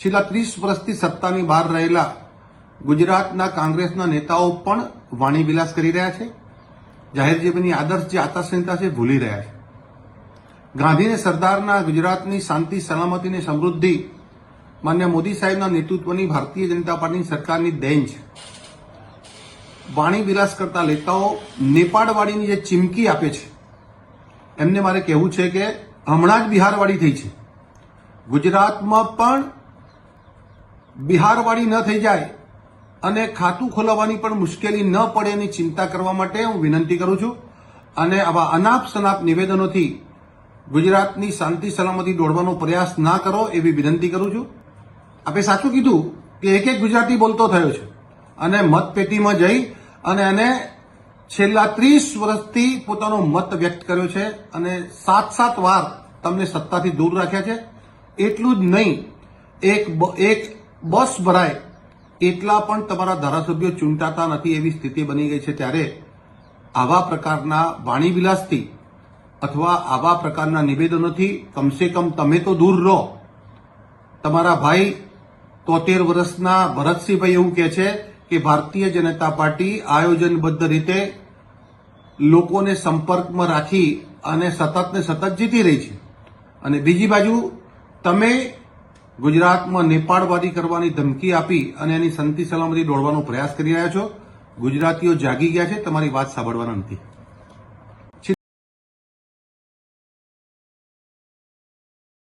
છેલ્લા ત્રીસ વર્ષથી સત્તાની બહાર રહેલા ગુજરાતના કોંગ્રેસના નેતાઓ પણ વાણી વિલાસ કરી રહ્યા છે. જાહેર જીવનની આદર્શ જે આચારસંહિતા છે, ભૂલી રહ્યા છે. ગાંધીને સરદારના ગુજરાતની શાંતિ, સલામતી સમૃદ્ધિ માન્ય મોદી સાહેબના નેતૃત્વની ભારતીય જનતા પાર્ટીની સરકારની દેન છે. વાણી વિલાસ કરતા નેતાઓ નેપાળવાડીની જે ચીમકી આપે છે, એમને મારે કહેવું છે કે હમણાં જ બિહારવાડી થઈ છે. ગુજરાતમાં પણ બિહારવાડી ન થઈ જાય અને ખાતું ખોલાવવાની પણ મુશ્કેલી ન પડે એની ચિંતા કરવા માટે હું વિનંતી કરું છું. અને આવા અનાપ સનાપ નિવેદનોથી ગુજરાતની શાંતિ સલામતી દોડવાનો પ્રયાસ ના કરો એવી વિનંતી કરું છું. આપે સાચું કીધું કે એક એક ગુજરાતી બોલતો થયો છે અને મતપેટીમાં જઈ અને એને છેલ્લા ત્રીસ વર્ષથી પોતાનો મત વ્યક્ત કર્યો છે અને સાત સાત વાર તમને સત્તાથી દૂર રાખ્યા છે. એટલું જ નહીં, એક એક બસ ભરાય. એટલા પણ તમારા ધારાસભ્યો ચૂંટાતા નથી એવી સ્થિતિ બની ગઈ છે ત્યારે આવા પ્રકારના વાણીવિલાસથી અથવા આવા પ્રકારના નિવેદનોથી કમસે કમ તમે તો દૂર રહો. તમારા ભાઈ તોતેર વર્ષના ભરતસિંહભાઈ એવું કહે છે કે ભારતીય જનતા પાર્ટી આયોજનબદ્ધ રીતે લોકોને સંપર્કમાં રાખી અને સતત ને સતત જીતી રહી છે. અને બીજી બાજુ તમે ગુજરાતમાં નેપાળવાદી કરવાની ધમકી આપી અને એની સંતિ સલામતી દોડવાનો પ્રયાસ કરી રહ્યા છો. ગુજરાતીઓ જાગી ગયા છે. તમારી વાત સાંભળવાના નથી.